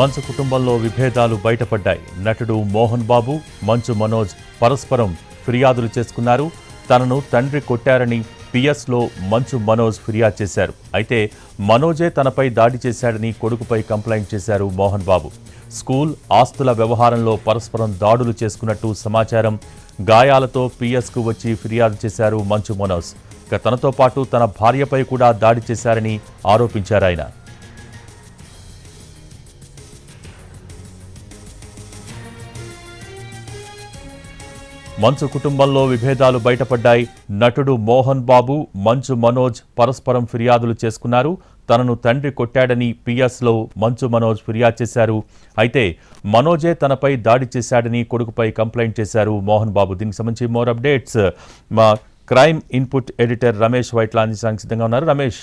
మంచు కుటుంబంలో విభేదాలు బయటపడ్డాయి. నటుడు మోహన్ బాబు మంచు మనోజ్ పరస్పరం ఫిర్యాదులు చేసుకున్నారు. తనను తండ్రి కొట్టారని పిఎస్లో మంచు మనోజ్ ఫిర్యాదు చేశారు. అయితే మనోజే తనపై దాడి చేశాడని కొడుకుపై కంప్లైంట్ చేశారు మోహన్ బాబు. స్కూల్ ఆస్తుల వ్యవహారంలో పరస్పరం దాడులు చేసుకున్నట్టు సమాచారం గాయాలతో పిఎస్కు వచ్చి ఫిర్యాదు చేశారు మంచు మనోజ్. ఇక తనతో పాటు తన భార్యపై కూడా దాడి చేశారని ఆరోపించారు ఆయన. మంచు కుటుంబంలో విభేదాలు బయటపడ్డాయి. నటుడు మోహన్ బాబు మంచు మనోజ్ పరస్పరం ఫిర్యాదులు చేసుకున్నారు. తనను తండ్రి కొట్టాడని పిఎస్లో మంచు మనోజ్ ఫిర్యాదు చేశారు. అయితే మనోజే తనపై దాడి చేశాడని కొడుకుపై కంప్లైంట్ చేశారు మోహన్ బాబు. దీనికి సంబంధించి మోర్ అప్డేట్స్. మా crime input editor Ramesh Vaitla అందించడానికి సిద్ధంగా ఉన్నారు. రమేష్.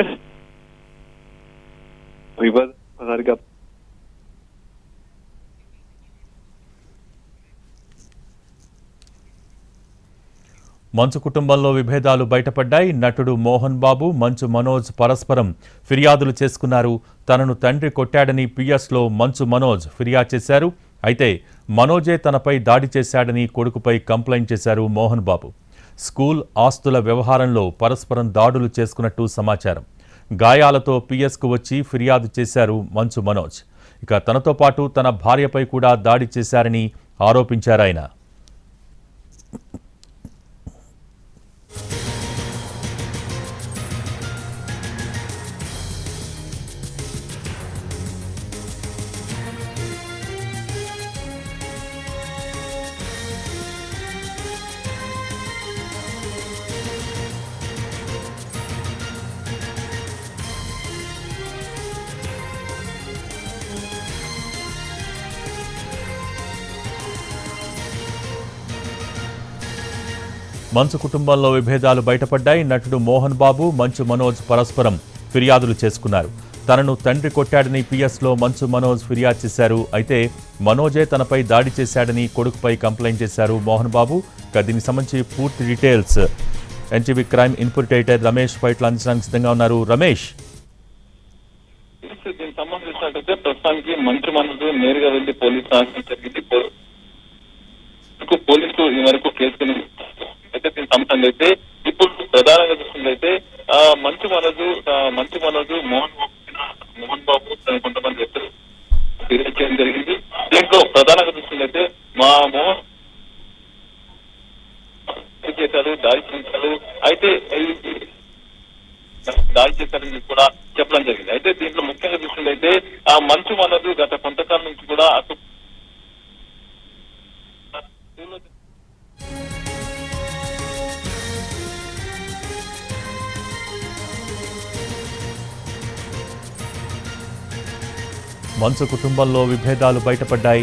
ఎస్ మంచు కుటుంబంలో విభేదాలు బయటపడ్డాయి. నటుడు మోహన్ బాబు మంచు మనోజ్ పరస్పరం ఫిర్యాదులు చేసుకున్నారు. తనను తండ్రి కొట్టాడని పిఎస్లో మంచు మనోజ్ ఫిర్యాదు చేశారు. అయితే మనోజే తనపై దాడి చేశాడని కొడుకుపై కంప్లైంట్ చేశారు మోహన్ బాబు. స్కూల్ ఆస్తుల వ్యవహారంలో పరస్పరం దాడులు చేసుకున్నట్టు సమాచారం. గాయాలతో పిఎస్కు వచ్చి ఫిర్యాదు చేశారు మంచు మనోజ్. ఇక తనతో పాటు తన భార్యపై కూడా దాడి చేశారని ఆరోపించారాయన మంచు కుటుంబంలో విభేదాలు బయటపడ్డాయి. నటుడు మోహన్ బాబు మంచు మనోజ్ పరస్పరం ఫిర్యాదులు చేసుకున్నారు. తనను తండ్రి కొట్టాడని పిఎస్లో మంచు మనోజ్ ఫిర్యాదు చేశారు. అయితే మనోజే తనపై దాడి చేశాడని కొడుకుపై కంప్లైంట్ చేశారు మోహన్ బాబు. దీనికి సంబంధించి పూర్తి details NTV crime input editor Ramesh Paitla అందించడానికి సిద్ధంగా ఉన్నారు. రమేష్. దీనికి ప్రస్తుతానికి మంత్రి మనసు నేరుగా వెళ్ళి పోలీసు రావడం ఈ వరకు కేసుని అయితే దీనికి అయితే ఇప్పుడు ప్రధానంగా చూసుకుంటే ఆ మంచు మనోజు మంచి మనోజు మోహన్ బాబు మోహన్ బాబు కొంతమంది వ్యక్తులు చేయడం జరిగింది. దీంట్లో ప్రధానంగా చూసుకుంటే మా మోహన్ చేశారు దాడి చేశారు. అయితే దాడి చేశారని కూడా చెప్పడం జరిగింది. అయితే దీంట్లో ముఖ్యంగా చూసినట్లయితే ఆ మంచు మనదు గత కొంతకాలం నుంచి కూడా మంచు కుటుంబంలో విభేదాలు బయటపడ్డాయి.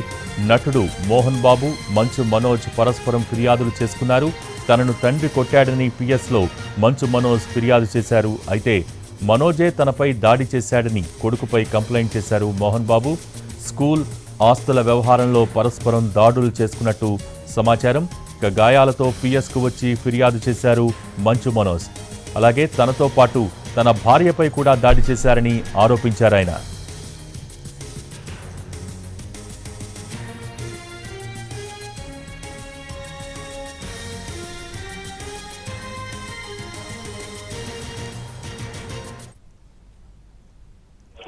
నటుడు మోహన్ బాబు మంచు మనోజ్ పరస్పరం ఫిర్యాదులు చేసుకున్నారు. తనను తండ్రి కొట్టాడని పిఎస్లో మంచు మనోజ్ ఫిర్యాదు చేశారు. అయితే మనోజే తనపై దాడి చేశాడని కొడుకుపై కంప్లైంట్ చేశారు మోహన్ బాబు. స్కూల్ ఆస్తుల వ్యవహారంలో పరస్పరం దాడులు చేసుకున్నట్టు సమాచారం. ఇక గాయాలతో పిఎస్కు వచ్చి ఫిర్యాదు చేశారు మంచు మనోజ్. అలాగే తనతో పాటు తన భార్యపై కూడా దాడి చేశారని ఆరోపించారాయన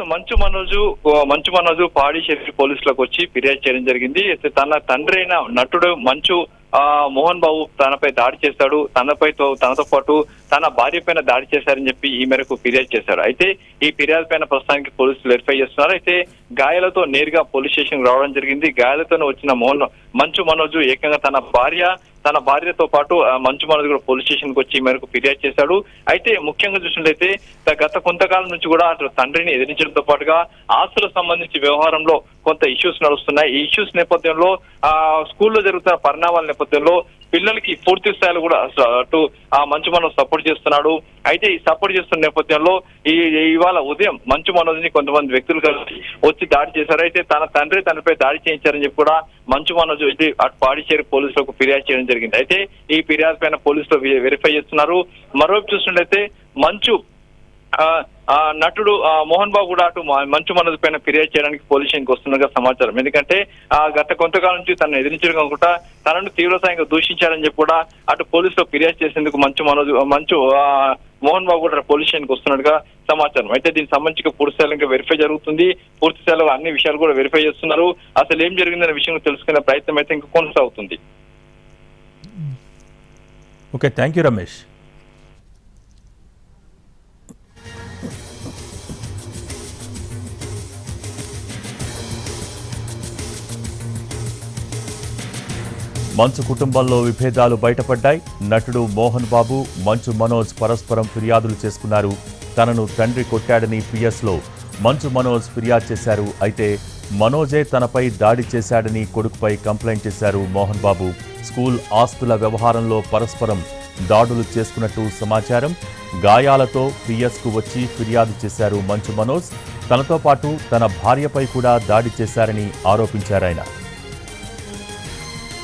మంచు మనోజు మంచు మనోజు పాడిచేరి పోలీసులకు వచ్చి ఫిర్యాదు చేయడం జరిగింది. అయితే తన తండ్రి అయిన నటుడు మంచు ఆ మోహన్ బాబు తనపై దాడి చేశాడు. తనపై తో- తనతో పాటు తన భార్య పైన దాడి చేశారని చెప్పి ఈ మేరకు ఫిర్యాదు చేశాడు అయితే ఈ ఫిర్యాదు పైన ప్రస్తుతానికి పోలీసులు వెరిఫై చేస్తున్నారు. అయితే గాయాలతో నేరుగా పోలీస్ స్టేషన్ రావడం జరిగింది. గాయాలతో వచ్చిన మోహన్ మంచు మనోజు ఏకంగా తన భార్య తన భార్యతో పాటు ఆ, మంచు మనోజ్ కూడా పోలీస్ స్టేషన్కు వచ్చి మేరకు ఫిర్యాదు చేశాడు. అయితే ముఖ్యంగా చూసినట్లయితే గత కొంతకాలం నుంచి కూడా అటు తండ్రిని ఎదిరించడంతో పాటుగా ఆస్తులకు సంబంధించి వ్యవహారంలో కొంత ఇష్యూస్ నడుస్తున్నాయి. ఈ ఇష్యూస్ నేపథ్యంలో ఆ స్కూల్లో జరుగుతున్న పరిణామాల నేపథ్యంలో పిల్లలకి పూర్తి స్థాయిలో కూడా అటు ఆ మంచు మనోజ్ సపోర్ట్ చేస్తున్నాడు. అయితే ఈ సపోర్ట్ చేస్తున్న నేపథ్యంలో ఈ ఇవాళ ఉదయం మంచు మనోజ్ని కొంతమంది వ్యక్తులు కలిసి వచ్చి దాడి చేశారు. అయితే తన తండ్రి తనపై దాడి చేయించారని చెప్పి కూడా మంచు మనోజ్ వచ్చి అటు పాడిచేరి పోలీసులకు ఫిర్యాదు చేయడం జరిగింది. అయితే ఈ ఫిర్యాదు పైన పోలీసులు వెరిఫై చేస్తున్నారు. మరోవైపు చూసినట్లయితే మంచు నటుడు ఆ, మోహన్ బాబు కూడా అటు మంచు మనది పైన ఫిర్యాదు చేయడానికి పోలీసులకు వస్తున్నట్టుగా సమాచారం. ఎందుకంటే ఆ గత కొంతకాలం నుంచి తనను ఎదిరించడం కాకుండా తనను తీవ్రస్థాయిగా దూషించారని చెప్పి కూడా అటు పోలీసులో ఫిర్యాదు చేసేందుకు మంచు మనోజ్ మంచు మోహన్ బాబు కూడా పోలీస్ స్టేషన్కి వస్తున్నట్టుగా సమాచారం. అయితే దీనికి సంబంధించి పూర్తి స్థాయిలో ఇంకా వెరిఫై జరుగుతుంది. పూర్తి స్థాయిలో అన్ని విషయాలు కూడా వెరిఫై చేస్తున్నారు. అసలు ఏం జరిగిందనే విషయం తెలుసుకునే ప్రయత్నం అయితే ఇంకా కొనసాగుతుంది. Okay thank you Ramesh. మంచు కుటుంబంలో విభేదాలు బయటపడ్డాయి. నటుడు మోహన్ బాబు మంచు మనోజ్ పరస్పరం ఫిర్యాదులు చేసుకున్నారు. తనను తండ్రి కొట్టాడని పిఎస్లో మంచు మనోజ్ ఫిర్యాదు చేశారు. అయితే మనోజే తనపై దాడి చేశాడని కొడుకుపై కంప్లైంట్ చేశారు మోహన్ బాబు. స్కూల్ ఆస్తుల వ్యవహారంలో పరస్పరం దాడులు చేసుకున్నట్టు సమాచారం. గాయాలతో పిఎస్కు వచ్చి ఫిర్యాదు చేశారు మంచు మనోజ్. తనతో పాటు తన భార్యపై కూడా దాడి చేశారని ఆరోపించారాయన